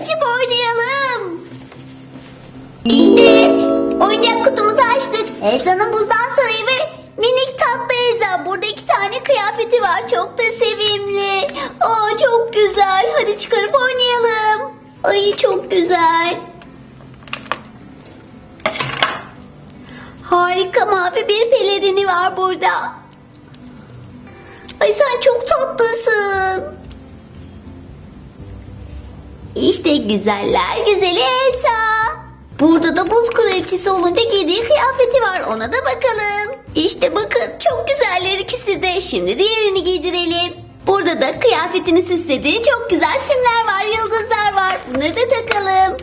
Açıp oynayalım. İşte oyuncak kutumuzu açtık. Elsa'nın buzdan sarayı ve minik tatlı Elsa. Burada iki tane kıyafeti var. Çok da sevimli. Aa çok güzel. Hadi çıkarıp oynayalım. Ay çok güzel. Harika mavi bir pelerini var burada. Ay sen çok tatlısın. İşte güzeller güzeli Elsa. Burada da buz kraliçesi olunca giydiği kıyafeti var. Ona da bakalım. İşte bakın çok güzeller ikisi de. Şimdi diğerini giydirelim. Burada da kıyafetini süslediği çok güzel simler var, yıldızlar var. Bunları da takalım.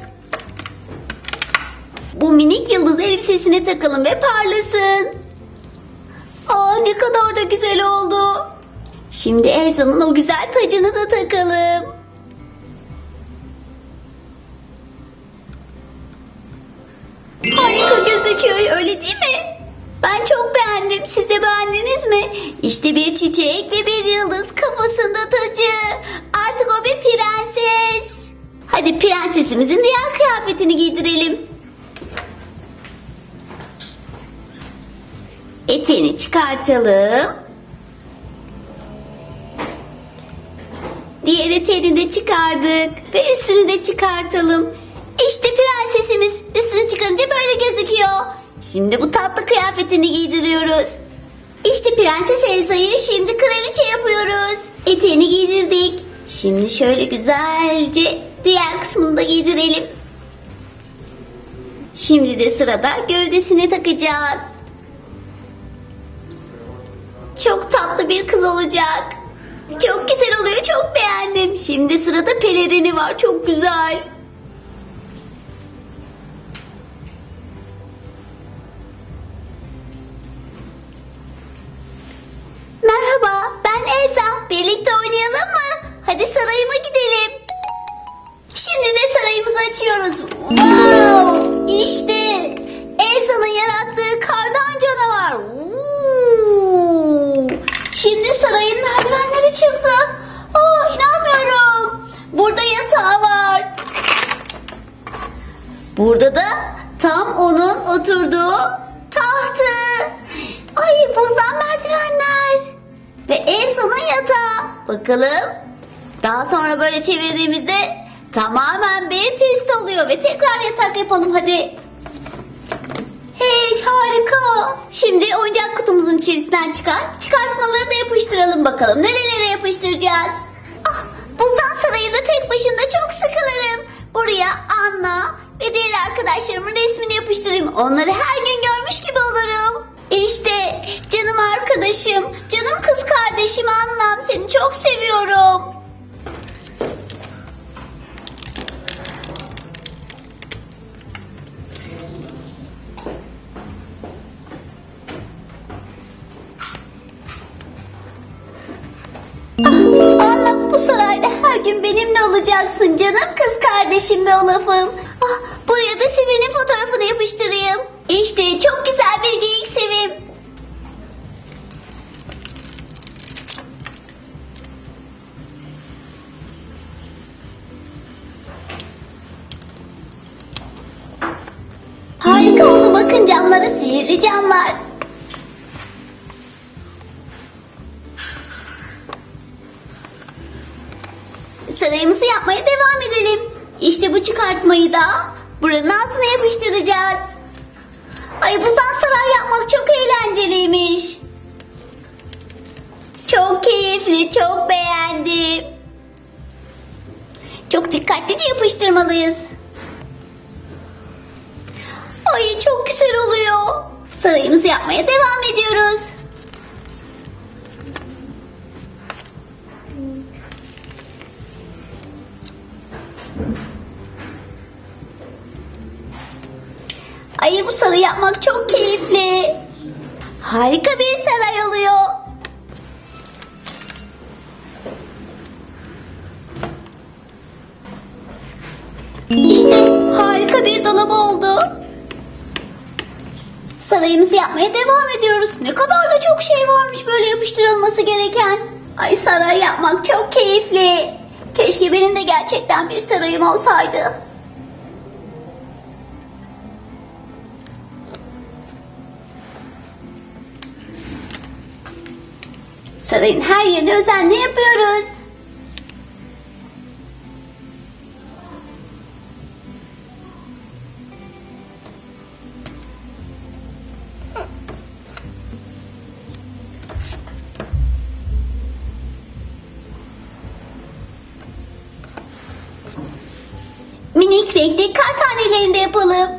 Bu minik yıldız elbisesine takalım ve parlasın. Aa ne kadar da güzel oldu. Şimdi Elsa'nın o güzel tacını da takalım. Gözüküyor öyle değil mi? Ben çok beğendim. Siz de beğendiniz mi? İşte bir çiçek ve bir yıldız kafasında tacı. Artık o bir prenses. Hadi prensesimizin diğer kıyafetini giydirelim. Eteğini çıkartalım. Diğer eteğini de çıkardık ve üstünü de çıkartalım. İşte prensesimiz üstünü çıkarınca böyle gözüküyor. Şimdi bu tatlı kıyafetini giydiriyoruz. İşte Prenses Elsa'yı şimdi kraliçe yapıyoruz. Eteğini giydirdik. Şimdi şöyle güzelce diğer kısmını da giydirelim. Şimdi de sırada gövdesini takacağız. Çok tatlı bir kız olacak. Çok güzel oluyor, çok beğendim. Şimdi sırada pelerini var, çok güzel. Birlikte oynayalım mı? Hadi sarayıma gidelim. Şimdi de sarayımızı açıyoruz. Wow! İşte Elsa'nın yarattığı kardan canavar. Oo! Şimdi sarayın merdivenleri çıktı. Aa, inanmıyorum. Burada yatağı var. Burada da tam onun oturduğu Ve en sonun yatağı. Bakalım. Daha sonra böyle çevirdiğimizde tamamen bir pist oluyor. Ve tekrar yatak yapalım hadi. Hey harika. Şimdi oyuncak kutumuzun içerisinden çıkan çıkartmaları da yapıştıralım bakalım. Nerelere yapıştıracağız? Ah, buzdan sarayında tek başına çok sıkılırım. Buraya Anna ve diğer arkadaşlarımın resmini yapıştırayım. Onları her gün görmüş gibi olurum. İşte arkadaşım, canım kız kardeşim Annam seni çok seviyorum. Anlam bu sarayda her gün benimle olacaksın canım kız kardeşim ve Olaf'ım. Ah, buraya da Sevin'in fotoğrafını yapıştırayım. İşte çok güzel bir geyik Sevim. Bakın camlara sihirli camlar. Sarayımızı yapmaya devam edelim. İşte bu çıkartmayı da buranın altına yapıştıracağız. Ay buzdan saray yapmak çok eğlenceliymiş. Çok keyifli, çok beğendim. Çok dikkatlice yapıştırmalıyız. Ay çok güzel oluyor. Sarayımızı yapmaya devam ediyoruz. Ay bu sarı yapmak çok keyifli. Harika bir saray oluyor. Sarayımızı yapmaya devam ediyoruz. Ne kadar da çok şey varmış böyle yapıştırılması gereken. Ay saray yapmak çok keyifli. Keşke benim de gerçekten bir sarayım olsaydı. Sarayın her yerini özenle yapıyoruz. Renkli kar tanelerini de yapalım.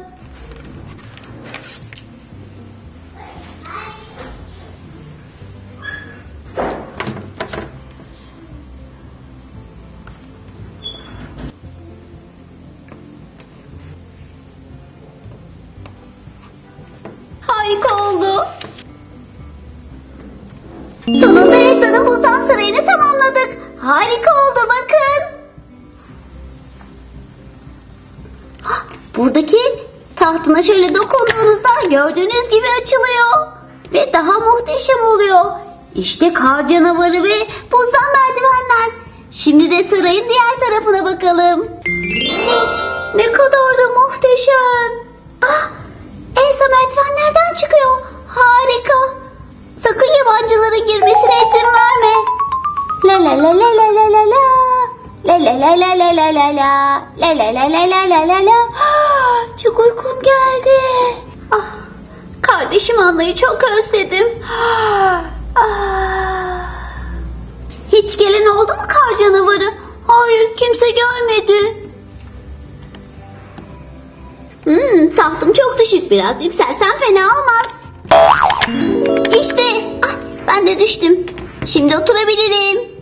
Harika oldu. Sonunda Elsa'nın buzdan sarayını tamamladık. Harika Buradaki tahtına şöyle dokunduğunuzda gördüğünüz gibi açılıyor. Ve daha muhteşem oluyor. İşte kar canavarı ve buzdan merdivenler. Şimdi de sarayın diğer tarafına bakalım. Ne kadar da muhteşem. Ah, Elsa merdivenlerden çıkıyor. Harika. Sakın yabancıların girmesine izin verme. La la la la la la la la. La la la la la la la la. La la la la la la la la. Ah, Çok uykum geldi. Ah, kardeşim Anna'yı çok özledim. Ah, ah. Hiç gelen oldu mu kar canavarı? Hayır kimse görmedi. Hmm, tahtım çok düşük biraz. Yükselsem fena olmaz. İşte. Ay, ben de düştüm. Şimdi oturabilirim.